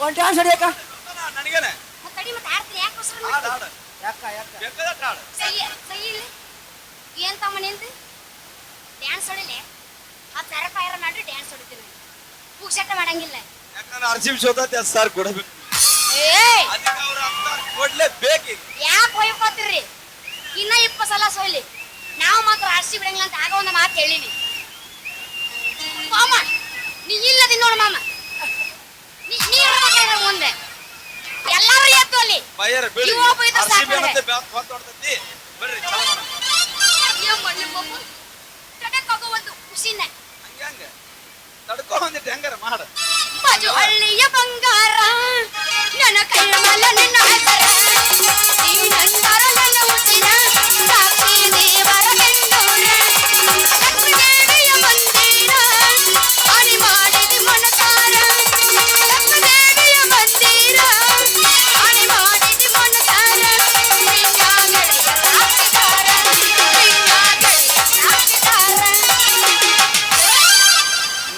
ಒಂದ್ ಡ್ಯಾನ್ಸ್ ನನಗೇನೆ. ತಡಿ ಮತ್ತೆ ಆಡ್ತೀನಿ ಯಾಕೆ ಹೊಸರು ಹಾಡು ಹಾಡು ಯಾಕ ಯಾಕ? ಬೇಕಾದಟ್ಟ ಹಾಡು ಸೈ ಸೈ ಇಲ್ಲಿ? ಏನ್ ತಮ್ಮ ನಿಂದು? ಡ್ಯಾನ್ಸ್ ಹೊಡಿಲಿ? ಆ ತರ ಮಾಡಿ ಡ್ಯಾನ್ಸ್ ಹೊಡಿತೀನಿ ಪುಕ್ಷಟ ಮಾಡಂಗಿಲ್ಲ. ಯಾಕಂದ್ರೆ ಬಿ ಸೋತೈತಿ ಅದು ಸರ್ ಕೊಡಬೇಕು. ಏಯ್! ಅದಕ್ಕೆ ಅವ್ರ ಅಂತ ಕೊಡ್ಲೇಬೇಕೀಗ ಯಾಕೆ ಹೋಯ್ಕೋತೀರಿ? ಇನ್ನ ಇಪ್ಪತ್ತು ಸಲ ಸೋಯ್ಲಿ ನಾವು ಮಾತ್ರ ಆರ್ಸಿ ಬಿಡಂಗಿಲ್ಲ ಅಂತ ಆಗ ಒಂದು ಮಾತು ಹೇಳಿನಿ. ಮಾಮ ನೀ ಇಲ್ಲದಿ ನೋಡು ಮಾಮ. ನೀ ನೀ ಇರ್ಬೇಕಾದ್ರೆ ಮುಂದೆ. ಎಲ್ಲರೂ ಎದ್ದು ಅಲ್ಲಿ. ಬಯ್ಯರ ಬೀಳಿ ಇವ ಒಬ್ಬ ಇದ್ದ ಆರ್ ಸಿ ಬಿ ಸಾಕು ಅನ್ನತ್ತೆ ಬ್ಯಾಟ್ ಹೊತ್ತು ಹೊಡ್ತೈತಿ. ಬರ್ರಿ ಚಲೋ ಮಾಡೋಣ ಏನ್ ಮಾಡ್ಲಿ ಬಾಬು ಕಡೆಕ್ ಹೋಗೋ ಒಂದು ಖುಷಿನ ಹಂಗೆ ಹಂಗೆ. ತಡ್ಕೊ ಬಂದಿಟ್ಟು ಹೆಂಗಾರ ಮಾಡ. ಹಳ್ಳಿಯ ಬಂಗಾರ. ನನ್ನ ಮಲ ನಿನ್ನ ಹೆಸರ.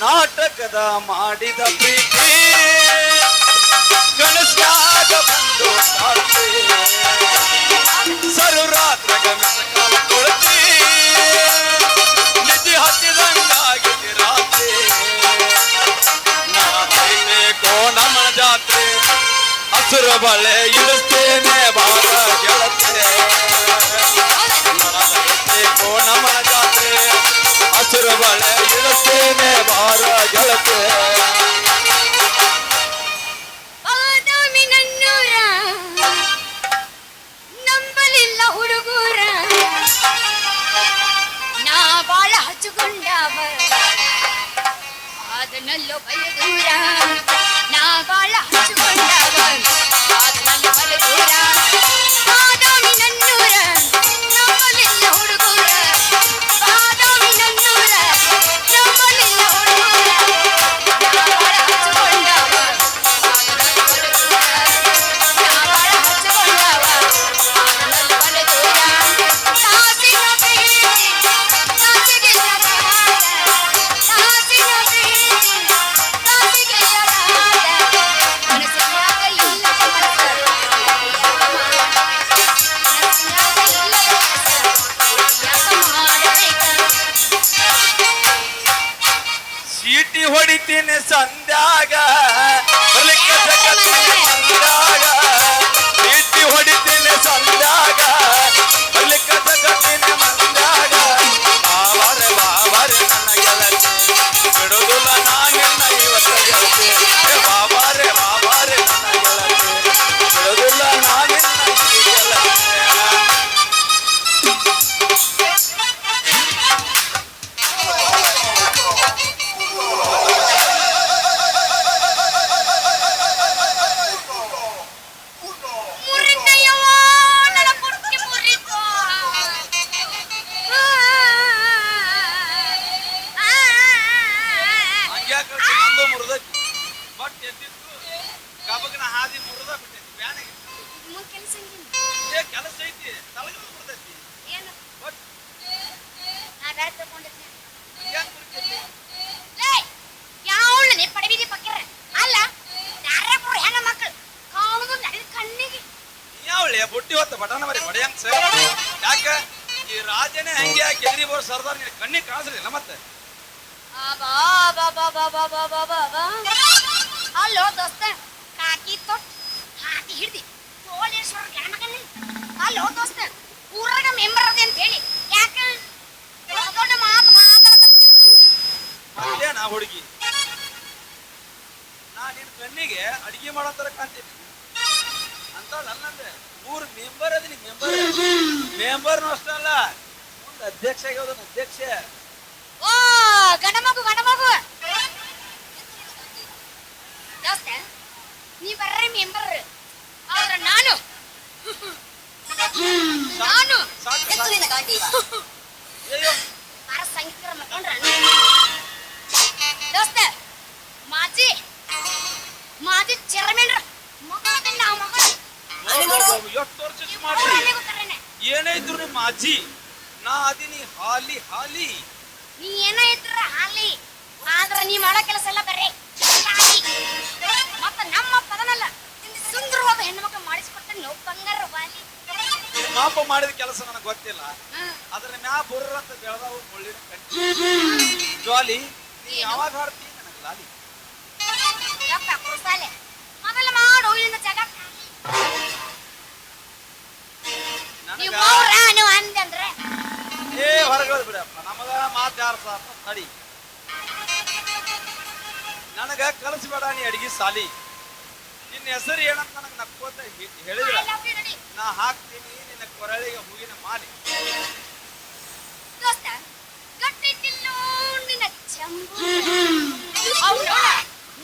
ನಾಟಕದ ಮಾಡಿದ ಪ್ರೀತಿ ಗಣಸಾಗ ಬಂದು ಸಾಕ್ಷಿ ಸುರಬಳೆ ಇಳಿಸ್ತೇನೆ ಬಾಲ ಗೆಳತೆ ನಾನೈತೆ ಕೋ ನಮ್ಮ ಜಾತ್ರೆ ಹಸುರಬಳೆ ಡ್ರೈವರ್ ಸರ್ದಾರ್ ನಿನ್ ಕಣ್ಣಿಗೆ ಕಾಣಿಸ್ಲಿಲ್ಲ ಮತ್ತೆ? ಅಲ್ಲೋ ದೋಸ್ತ ಕಾಕಿ ತೊಟ್ ಹಾಕಿ ಹಿಡ್ದಿ ಪೊಲೀಸ್ವರ ಗ್ಯಾಮಕಲ್ಲಿ ಅಲ್ಲೋ ದೋಸ್ತ ಊರಾಗ ಮೆಂಬರ್ ಅದೇ ಅಂತ ಹೇಳಿ ಯಾಕೆ? ದೊಡ್ಡ ಮಾತು ಅದೇ ನಾ ಹುಡುಗಿ. ನಾ ನಿನ್ ಕಣ್ಣಿಗೆ ಅಡಿಗೆ ಮಾಡೋ ತರ ಕಾಣ್ತೀನಿ. ಅಂತ ಅಲ್ಲಂದ್ರೆ ಊರ್ ಮೆಂಬರ್ ಅದಿನಿ ಮೆಂಬರ್ ಮೆಂಬರ್ ಅಲ್ಲ. ಅಧ್ಯಕ್ಷ ಅಧ್ಯಕ್ಷ. ಓ ಗಣಮಗು ಮಗು ಗಂಡ ದೋಸ್ತ ನೀ ಬರ್ರಿ ಮೆಂಬರ್ ಅವ್ರ ನಾನು. ನಾನು. ಗಾಡಿ ಅಯ್ಯೋ. ಬಾರ ಸಂಗೀತರ ಮಕ್ಕೊಂಡ್ರ ದೋಸ್ತ ಮಾಜಿ ಮಾಜಿ ಮಗನ. ನಾವು ಎಷ್ಟು ವರ್ಷ ಏನೇ ಇದ್ರು ನಿಮ್ಮ ಅಜ್ಜಿ ನಾ ಅದೀನಿ ಹಾಲಿ ಹಾಲಿ. ನೀ ಏನ ಇದ್ರ ಹಾಲಿ. ಆದ್ರ ನೀ ಮಾಡೋ ಕೆಲಸ ಎಲ್ಲ ಬರ್ರಿ. ಮತ್ತ ನಮ್ಮ ಪದನಲ್ಲ ಸುಂದರವಾದ ಹೆಣ್ಮಕ್ಳು ಮಾಡಿಸ್ಕೊಡ್ತೇನೆ ನಾವು ಬಂಗಾರ ವಾಲಿ. ಮಾಪ ಮಾಡಿದ ಕೆಲಸ ನನಗೆ ಗೊತ್ತಿಲ್ಲ. ಅದ್ರ ಮ್ಯಾ ಬುರ್ರ ಅಂತ ಬೆಳೆದವು ಮುಳ್ಳಿನ ಕಟ್ಟಿ ಜ್ವಾಲಿ ನೀ? ಯಾವಾಗ ಹಾಡ್ತಿ ನನಗೆ ಲಾಲಿ. ಯಪ್ಪ ಕುರ್ಸಾಲೆ. ಮೊದಲು ಮಾಡು ಇಲ್ಲಿಂದ ಜಗ ನೀವು ಬಿಡಪ್ಪ. ನಮಗ ಮಾತು ಯಾರು ಸಾಪ ತಡಿ ನನಗ ಕಲಿಸ್ಬೇಡ ನೀ ಅಡಿಗೆ ಸಾಲಿ. ನಿನ್ನ ಹೆಸರು ಏನಂತ ನನಗೆ ನಕ್ಕೋತ ಹೇಳಿದ್ರ? ನಡಿ. ನಾ ಹಾಕ್ತೀನಿ ನಿನ್ನ ಕೊರಳಿಗೆ ಹೂವಿನ ಮಾಲಿ.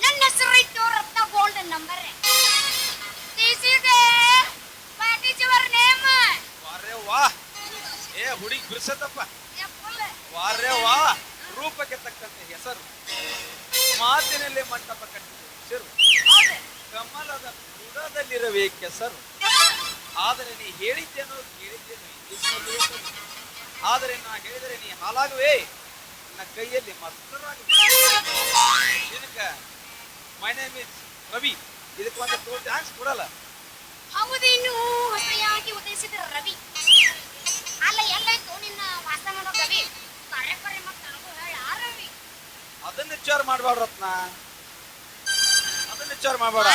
ನಿನ್ನ ಹೆಸರು ರತ್ನ ಗೋಲ್ಡ್ ನಂಬರ್ ಏ ಹುಡುಗಿ ಬಿಡ್ಸತ್ತಪ್ಪ ವಾರ್ಯ ವಾ ರೂಪಕ್ಕೆ ತಕ್ಕಂತೆ ಹೆಸರು. ಮಾತಿನಲ್ಲಿ ಮಂಟಪ ಕಟ್ಟಿದ ಹೆಸರು. ಕಮಲದ ಬುಡದಲ್ಲಿರವೇ ಕೆಸರು ಆದರೆ ನೀ ಹೇಳಿದ್ದೇನೋ ಕೇಳಿದ್ದೇನೋ ಇಂಗ್ಲಿಷ್ನಲ್ಲಿ ಆದರೆ ನಾ ಹೇಳಿದರೆ ನೀ ಹಾಲಾಗುವೆ ನನ್ನ ಕೈಯಲ್ಲಿ ಮಸ್ತರಾಗುವೆ ಇದಕ್ಕ ಮೈ ನೇಮ್ ಇಸ್ ರವಿ ಇದಕ್ಕೆ ಒಂದು ಟೂ ಡ್ಯಾನ್ಸ್ ಕೊಡಲ್ಲ. ಹೌದೇನು? ಹೊಸಯಾಗಿ ಉದಯಿಸಿದ ರವಿ. ಅದನ್ನ ವಿಚಾರ ಮಾಡಬೇಡ ರತ್ನ. ಅದನ್ನ ವಿಚಾರ ಮಾಡಬೇಡ.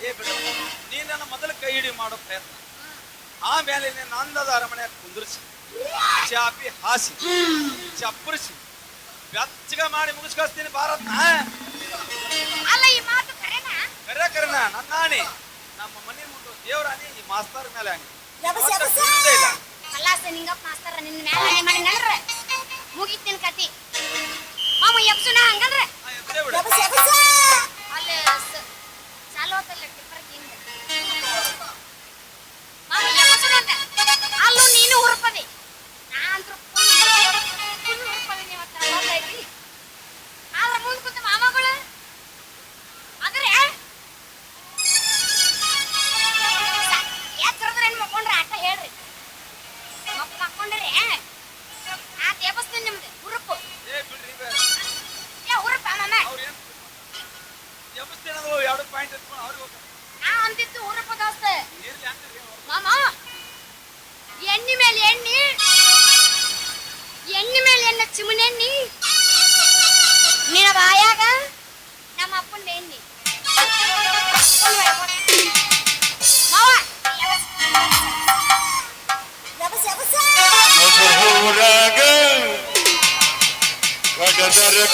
ಏ ಬಿಡು. ನೀ ನನ್ನ ಮೊದಲ ಕೈ ಹಿಡಿ ಮಾಡೋ ಪ್ರಯತ್ನ. ಆಮೇಲೆ ನೀನ್ ನಂದದ ಅರಮನೆ ಕುಂದಿರಿಸಿ ಚಾಪಿ ಹಾಸಿ ಚಪ್ಪರಿಸಿ ಬೆಚ್ಚಗ ಮಾಡಿ ಮುಗಿಸ್ಕೊಳ್ತೀನಿ ಭಾರತ್ನ ಕರೆ ಕರೆನ ನನ್ನ ಆಣಿ ನಮ್ಮ ಮನೆ ಮುಂದೆ ದೇವರಾಣಿ ಈ ಮಾಸ್ತರ್ ಮೇಲೆ ಆಣಿ ಕಲಾಸ ನಿಂಗಪ್ಪ ಮಾಸ್ತರ ನಿನ್ನ ಮ್ಯಾಲ ಮಾಡಿ ನಡ್ರೆ. ಮುಗಿತ್ ಕತಿ. ಮಾಮ ಎಬ್ಸುನ ಬಿಡು. ಅಲ್ಲಿ ಸ- ಚಾಲು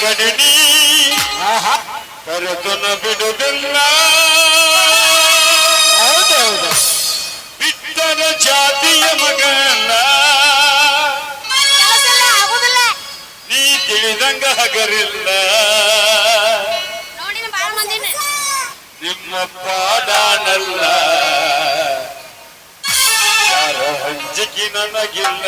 ಕಡಡಿ ಕರೆತನ ಬಿಡುವುದಿಲ್ಲ. ಬಿಟ್ಟರ ಜಾತಿಯ ಎಲ್ಲ ನೀ ತಿಳಿದಂಗ ಹಗರಿಲ್ಲ. ನಿಮ್ಮ ಪಾಡಾನಲ್ಲ ಯಾರ ಹಂಚಿಕೆ ನನಗಿಲ್ಲ.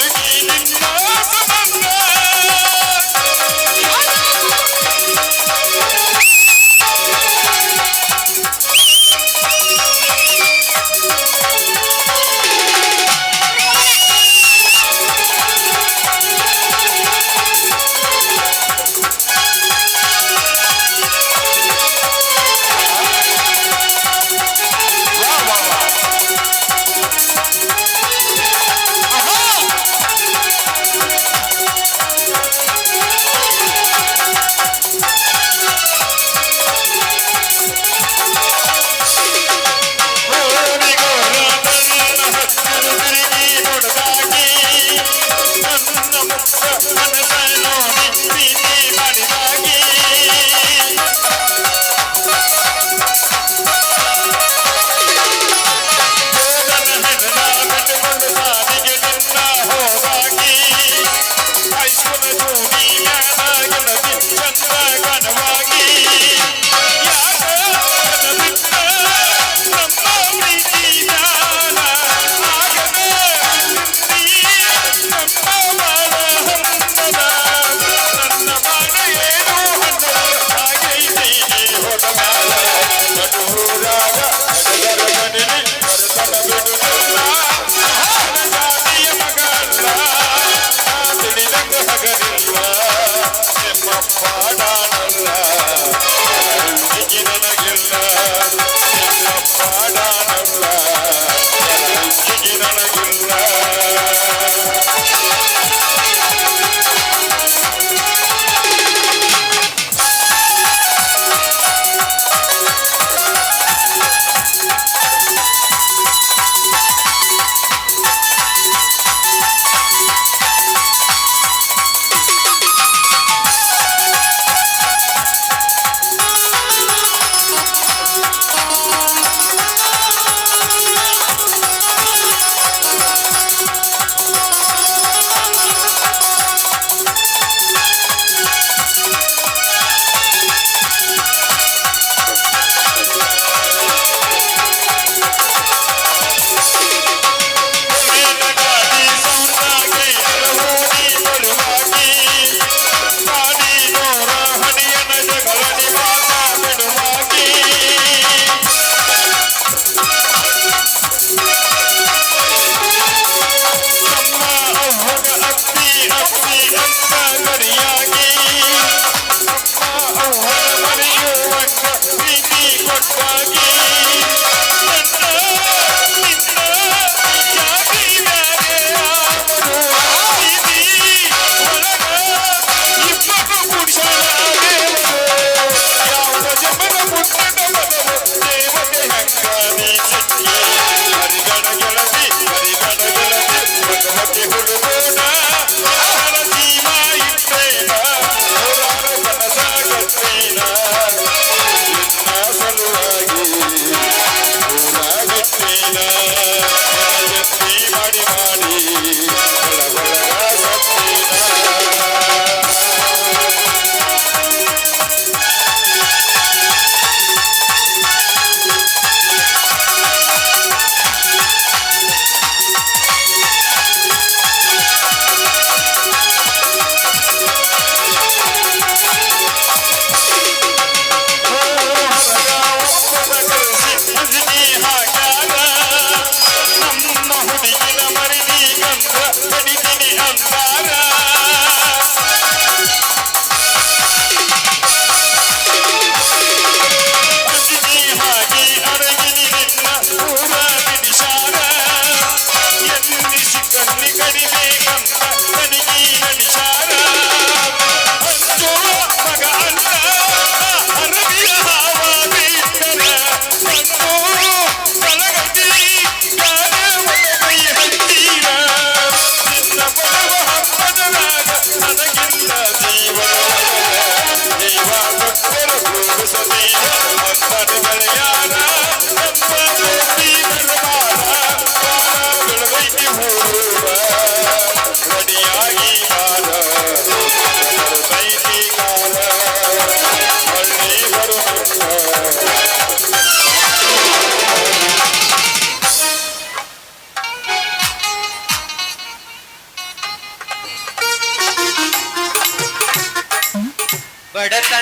ಹುಡುಗಿ ನಿನ್ನ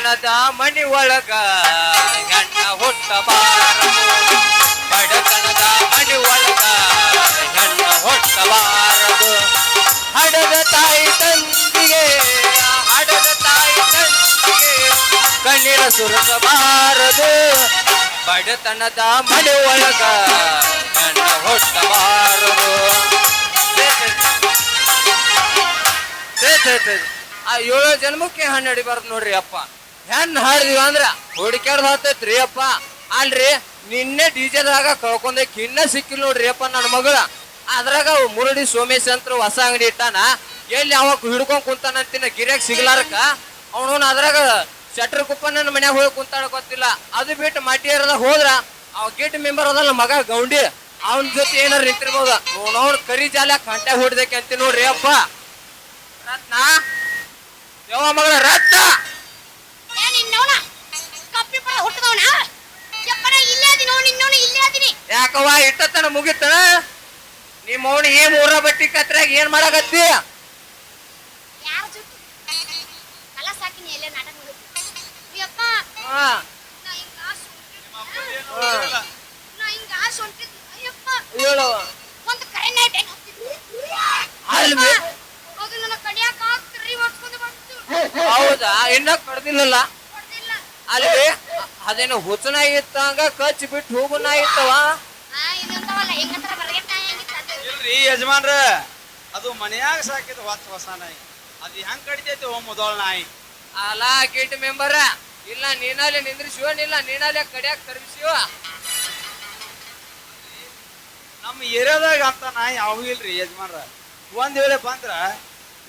ಬಡತನದ ಮನಿ ಒಳಗ ಹುಟ್ಟ ಹುಟ್ಟಬಾರದು ಬಡತನದ ಮಣಿ ಒಳಗ ಹೆಣ್ಣ ಹುಟ್ಟಬಾರದು ಹಡದ ತಾಯಿ ತಂದಿಗೆ ಹಡದ ತಾಯಿ ತಂದಿಗೆ ಕಣ್ಣೀರ ಸುರಿಸಬಾರದು ಬಡತನದ ಮಣಿ ಒಳಗ ಗಂಡ ಹುಟ್ಟಬಾರದು. ಆ ಏಳು ಜನ್ಮಕ್ಕೆ ಹಣ್ಣು ನೋಡ್ರಿ ಅಪ್ಪ. ಹೆಣ್ಣು ಹಾಡಿದೀವ ಅಂದ್ರ ಹುಡುಕ್ಯಾಡ್ದು ಹತ್ತೈತ್ರಿ ಅಪ್ಪ. ಅಲ್ರಿ, ನಿನ್ನೆ ಡಿಜೆದಾಗ ಕಳ್ಕೊಂಡೆ ಕಿನ್ನ ಸಿಕ್ಕಿಲ್ಲ ನೋಡ್ರಿ ಅಪ್ಪ ನನ್ನ ಮಗಳ. ಅದ್ರಾಗ ಮುರುಡಿ ಸೋಮೇಶ್ ಅಂತ ಹೊಸ ಅಂಗಡಿ ಇಟ್ಟಾನ. ಎಲ್ಲಿ ಅವಾಗ ಹಿಡ್ಕೊಂಡ್ ಕುಂತಾನಂತಿನ ಗಿರ್ಯಾಗ ಸಿಗ್ಲಾರಕ ಅವನು ಅದ್ರಾಗ ಶಟ್ರ್ ಕುಪ್ಪ ನನ್ನ ಮನ್ಯಾಗ ಹೋಗಿ ಕುಂತಾಡ ಗೊತ್ತಿಲ್ಲ. ಅದು ಬಿಟ್ಟು ಮಟಿಯರ್ದಾಗ ಹೋದ್ರ, ಅವ ಗಿಟ್ ಮೆಂಬರ್ ಅದಲ್ಲ ಮಗ ಗೌಂಡಿ. ಅವನ ಜೊತೆ ಏನಾರ ನಿಂತಿರ್ಬೋದ? ಅವ್ನ ಕರಿ ಜಾಲ ಕಂಟೆ ಹೊಡ್ದಕ್ಕೆ ಅಂತ ನೋಡ್ರಿ ಅಪ್ಪ. ರತ್ನ? ಯಾವ ಮಗಳ, ರತ್ನ? ಪಡ ಹುಟ್ಟದವನ ಯಪ್ಪನ ಇಲ್ಲೇ ಅದೀನಿ ನೋಡಿ ನಿನ್ನವನ ಇಲ್ಲೇ ಅದೀನಿ. ಯಾಕವ್ವ ಇಟ್ಟತನ ಮುಗಿತಣ ನಿಮ್ಮ ಅವನು ಏನ್ ಊರ ಬಟ್ಟಿ ಕತ್ರಾಗ ಏನ್ ಮಾಡಾಕತ್ತಿ? ಯಾರ ಜೊತೆ ಕಲ ಸಾಕಿನಿ ಎಲ್ಲೇ ನಾಟಕ ಮಾಡಿದ್ವಿ ಯಪ್ಪ ಹಾ. ನಾ ಹಿಂಗ ಆಸೆ ನಿಮ್ಮ ಅಪ್ಪನ್ ಏನು ನಾ ಹಿಂಗ ಆಸೆ ಹೊಂಟಿದ್ವಿ ಅಯ್ಯಪ್ಪ. ಹೇಳವ ಒಂದು ಕರೆ ನೈಟ್ ಹೆಂಗ್ ಅಲ್ಲಿ ಬಿ- ಅದು ನನ್ನ ಕಡಿಯಾಕ ತಿರ್ರಿ ಹೊಡ್ಸ್ಕೊಂಡು ಬಂತು ಹೌದು? ಇನ್ನ ಕಡ್ದಿಲ್ಲಲ್ಲ? ಕೊಡ್ತಿಲ್ಲ ಅಲ್ಲಿ ಅದೇನು ಹುಚ್ಚನ ಇತ್ತಂಗ ಕಚ್ ಬಿಟ್ಟು ಹೋಗುನ ಇತ್ತವ? ಇಲ್ರಿ ಯಜಮಾನ್ರ ಅದು ಮನ್ಯಾಗ ಸಾಕಿದ ಹೊತ್ತು ಹೊಸ ನಾಯಿ. ಅದು ಹೆಂಗ್ ಕಡಿತೈತಿ ಓ ಮೊದಲ್ ನಾಯಿ? ಅಲ್ಲ ಕಿಟ್ ಮೆಂಬರ ಇಲ್ಲ ನೀನಲ್ಲಿ ನಿಂದ್ರಿಸಿವ ಇಲ್ಲ ನೀನಲ್ಲಿ ಕಡಿಯಾಕ ತರ್ಬಿಸಿವ ನಮ್ಮ ಏರಿಯಾದಾಗ ಅಂತ ನಾಯಿ ಯಾವ ಇಲ್ರಿ ಯಜಮಾನ್ರ. ಒಂದ್ ವೇಳೆ ಬಂದ್ರ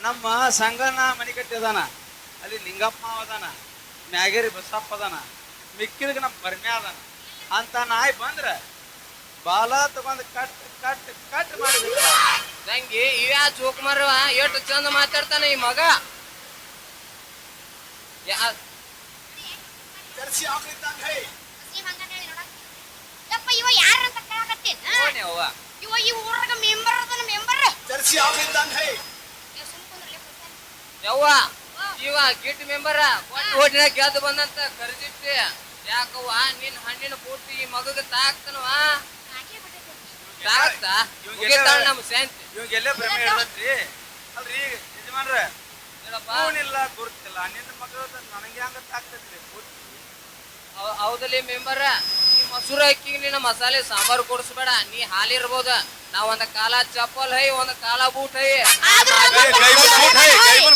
ನಮ್ಮ ಸಂಗನ ಮನೆ ಕಟ್ಟಿದಾನ ಅಲ್ಲಿ ಲಿಂಗಪ್ಪ ಅದಾನ ಮ್ಯಾಗೇರಿ ಬಸಪ್ಪ ಅದಾನ. ಮಿಕ್ಕಿದಕ್ಕೆ ನಮ್ಮ ಬರ್ಮೆ ಅದಾನ ಅಂತ ನಾಯಿ ಬಂದ್ರ ಬಾಲ ತಗೊಂಡು ಕಟ್ ಕಟ್ ಕಟ್ ಮಾಡಿದ ತಂಗಿ ಇವ್ಯಾ ಚೋಕ್ ಮರವ ಎಷ್ಟು ಚಂದ ಮಾತಾಡ್ತಾನ ಈ ಮಗ. ಯಾ- ಹಸಿ ಮಂಗನ ಹೇಳಿ ನೋಡ. ಯಪ್ಪ ಇವ ಯಾರ ಅಂತ ಕೇಳಕತ್ತೀನಿ ನೋಡ್ನಿ ಅವ್ವ. ಇವ ಈ ಊರಾಗ ಮೆಂಬರ್ ಅದನ ಮೆಂಬರ್ ಯವ್ವ ಇವ ಗಿಟ್ ಮೆಂಬರ ಓಟಿನ ಗೆದ್ದು ಬಂದಂತ ಕರ್ಜಿಟ್ಟಿ ಯಾಕವ್ವ? ನಿನ್ ಹಣ್ಣಿನ ಪೂರ್ತಿ ಈ ಮಗಗ ತಾಕ್ತನವ ತಾಕ್ತ? ಮುಗಿತಾಳ ನಮ್ ಶಾಂತಿ ಇವಂಗೆಲ್ಲೇ ಭ್ರಮೆ ಇರ್ತೈತ್ರಿ ಅಲ್ರಿ ಯಜಮಾನ್ರ ಹೇಳಪ್ಪ. ಫೋನಿಲ್ಲ ಗುರುತಿಲ್ಲ. ನಿನ್ನ ಮಗಳು ನನಗೆ ಹಂಗತ್ತ ಆಗ್ತೈತ್ರಿ ಪೂರ್ತಿ. ಹೌ- ಹೌದಲ್ಲಿ ಮೆಂಬರ ಈ ಮೊಸರು ಅಕ್ಕಿಗೆ ನಿನ್ನ ಮಸಾಲೆ ಸಾಂಬಾರು ಕೊಡಿಸ್ಬೇಡ. ನೀ ಹಾಲಿರ್ಬೋದ ನಾ ಒಂದ್ ಕಾಲ ಚಪ್ಪಲ್ ಹೈ ಒಂದ್ ಕಾಲ ಬೂಟ್ ಹೈ.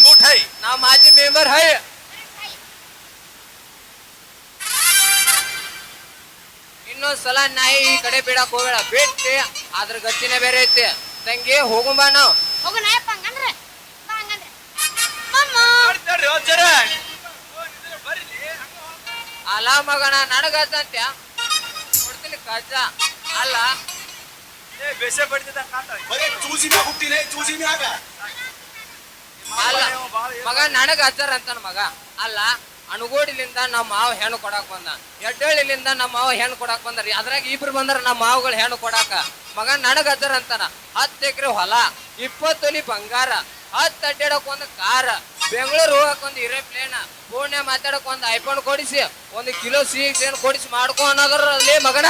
ಬೂಟ್ ಹೈ ನಾವ್ ಮಾಜಿ ಮೆಂಬರ್ ಹೈ. ಇನ್ನೊಂದ್ ಸಲ ನಾಯಿ ಈ ಕಡೆ ಬಿಡಕ್ ಹೋಗ್ಬೇಡ. ಬಿಟ್ಟಿ ಅದ್ರ ಗತಿನೇ ಬೇರೆ ಐತಿ. ತಂಗಿ ಹೋಗುಂಬ ನಾವು. ಹೋಗು ನಾಯಪ್ಪ ಹಂಗಂದ್ರೆ? ಬಾ ಹಂಗಂದ್ರೆ. ಮಮ್ಮ ಅಲ್ಲ ಮಗನ ನನಗತ್ತಂತ್ಯ ಕೊಡ್ತೀನಿ ಕಜ್ಜ ಅಲ್ಲ. ಅಲ್ಲ ಮಗ ನನಗ ಹಚ್ಚಾರ ಅಂತಾನ ಮಗ. ಅಲ್ಲ. ಅಣಗೋಡಿಲಿಂದ ನಮ್ಮ ಮಾವ ಹೆಣ್ಣು ಕೊಡಾಕ್ ಬಂದ. ಎಡ್ಡಳ್ಳಿಲಿಂದ ನಮ್ಮ ಮಾವ ಹೆಣ್ಣು ಕೊಡಾಕ್ ಬಂದ್ರಿ ಅದ್ರಾಗ ಇಬ್ರು ಬಂದ್ರ ನಮ್ಮ ಮಾವಗಳು ಹೆಣ್ಣು ಕೊಡಾಕ. ಮಗ ನನಗ ಅದರ ಅಂತಾನ. ಹತ್ತು ಎಕರೆ ಹೊಲ, ಇಪ್ಪತ್ತು ತೊಲಿ ಬಂಗಾರ, ಹತ್ತು ಅಡ್ಡಾಡಕ್ ಒಂದು ಕಾರ, ಬೆಂಗಳೂರು ಹೋಗಕ್ ಒಂದು ಏರೋಪ್ಲೇನ್ ಪೂರ್ಣ ಮಾತಾಡಕ್ ಒಂದು ಐಫೋನ್ ಕೊಡಿಸಿ, ಒಂದು ಕಿಲೋ ಸಿಹಿ ಏನು ಕೊಡಿಸಿ ಮಾಡ್ಕೊ ಅನ್ನೋದ್ರಲ್ಲಿ ಮಗನ.